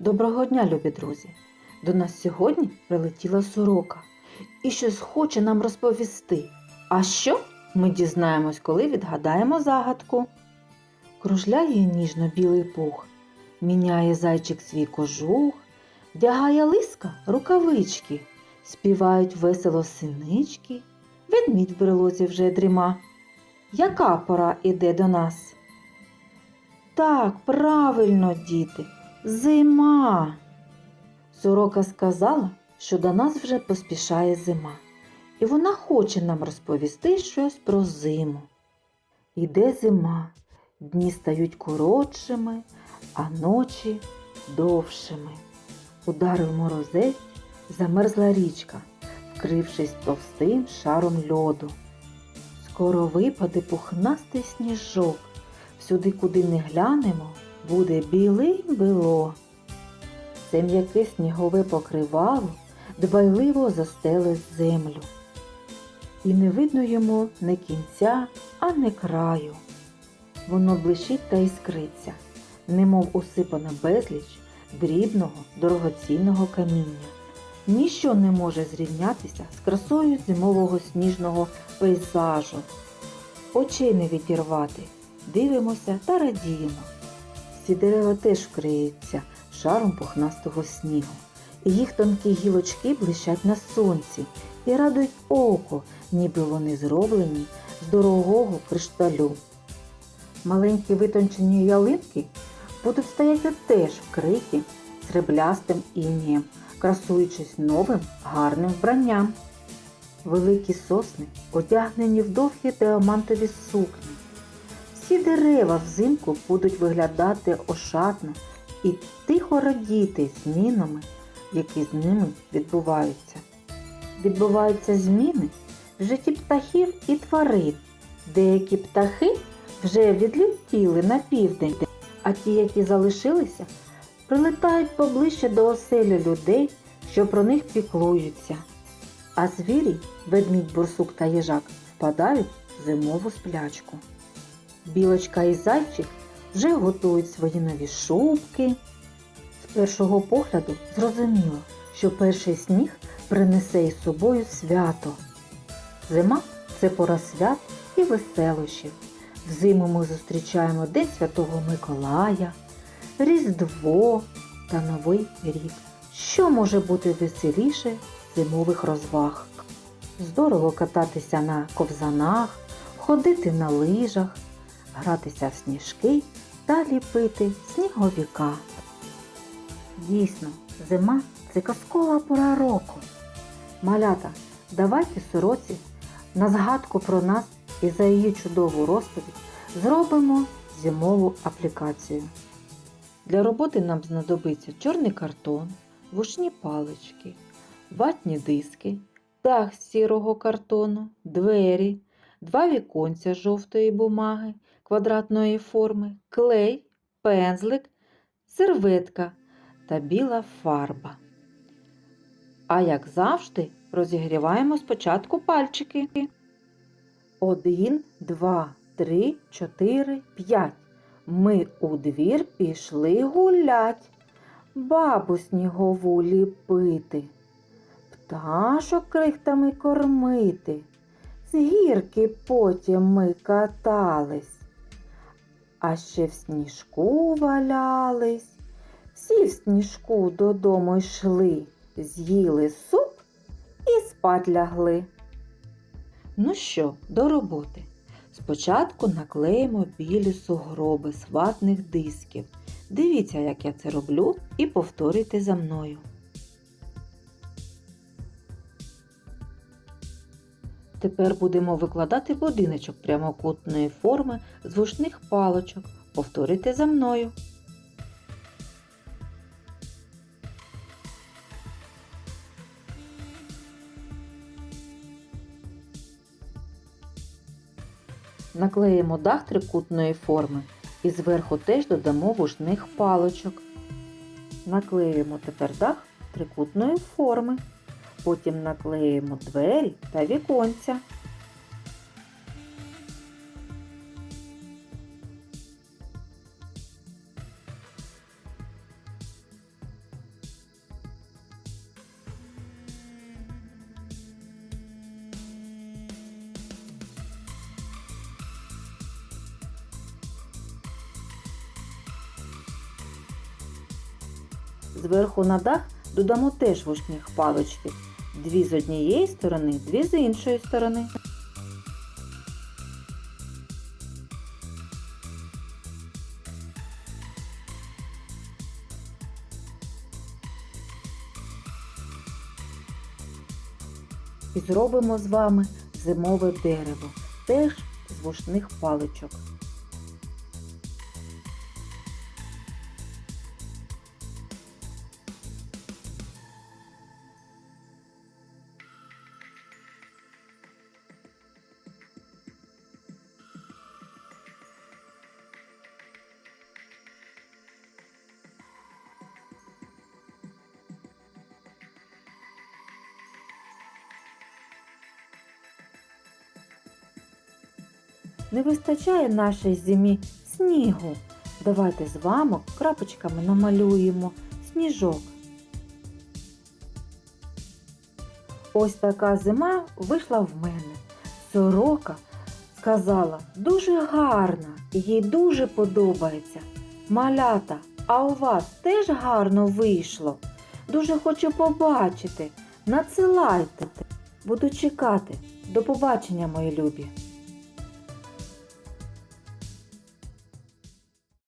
Доброго дня, любі друзі! До нас сьогодні прилетіла сорока і щось хоче нам розповісти. А що? Ми дізнаємось, коли відгадаємо загадку. Кружляє ніжно білий пух, міняє зайчик свій кожух, вдягає лиска рукавички, співають весело синички, ведмідь в брелозі вже дріма. Яка пора іде до нас? Так, правильно, діти, зима. Сорока сказала, що до нас вже поспішає зима, і вона хоче нам розповісти щось про зиму. Іде зима, дні стають коротшими, а ночі довшими. Ударив морозець, замерзла річка, вкрившись товстим шаром льоду. Скоро випаде пухнастий сніжок. Всюди, куди не глянемо, буде білий било. Це м'яке снігове покривало дбайливо застеле землю. І не видно йому не кінця, а не краю. Воно блищить та іскриться, немов усипане безліч дрібного дорогоцінного каміння. Ніщо не може зрівнятися з красою зимового сніжного пейзажу. Очей не відірвати, дивимося та радіємо. Всі дерева теж вкриються шаром пухнастого снігу, і їх тонкі гілочки блищать на сонці і радують око, ніби вони зроблені з дорогого кришталю. Маленькі витончені ялинки будуть стояти теж вкриті сріблястим іннієм, красуючись новим гарним вбранням. Великі сосни одягнені в довгі диамантові сукні. Всі дерева взимку будуть виглядати ошатно і тихо радіти змінами, які з ними відбуваються. Відбуваються зміни в житті птахів і тварин. Деякі птахи вже відлетіли на південь, а ті, які залишилися, прилетають поближче до оселі людей, що про них піклуються. А звірі, ведмідь, бурсук та їжак, впадають в зимову сплячку. Білочка і зайчик вже готують свої нові шубки. З першого погляду зрозуміло, що перший сніг принесе із собою свято. Зима це пора свят і веселощів. Взиму ми зустрічаємо День Святого Миколая, Різдво та Новий рік. Що може бути веселіше зимових розваг? Здорово кататися на ковзанах, ходити на лижах, гратися в сніжки та ліпити сніговіка. Дійсно, зима це казкова пора року. Малята, давайте сороці на згадку про нас і за її чудову розповідь зробимо зимову аплікацію. Для роботи нам знадобиться чорний картон, вушні палички, ватні диски, дах з сірого картону, двері, два віконця жовтої бумаги квадратної форми, клей, пензлик, серветка та біла фарба. А як завжди, розігріваємо спочатку пальчики. Один, два, три, чотири, п'ять. Ми у двір пішли гулять, бабу снігову ліпити, пташок крихтами кормити. З гірки потім ми катались, а ще в сніжку валялись. Всі в сніжку додому йшли, з'їли суп і спать лягли. Ну що, до роботи. Спочатку наклеїмо білі сугроби з ватних дисків. Дивіться, як я це роблю, і повторюйте за мною. Тепер будемо викладати будиночок прямокутної форми з вушних палочок. Повторюйте за мною. Наклеїмо дах трикутної форми і зверху теж додамо вушних палочок. Наклеїмо тепер дах трикутної форми. Потім наклеїмо двері та віконця. Зверху на дах додамо теж вушних палички. Дві з однієї сторони, дві з іншої сторони. І зробимо з вами зимове дерево, теж з вушних паличок. Не вистачає нашій зимі снігу. Давайте з вами крапочками намалюємо сніжок. Ось така зима вийшла в мене. Сорока сказала дуже гарна, їй дуже подобається. Малята, а у вас теж гарно вийшло. Дуже хочу побачити. Надсилайте. Буду чекати. До побачення, мої любі.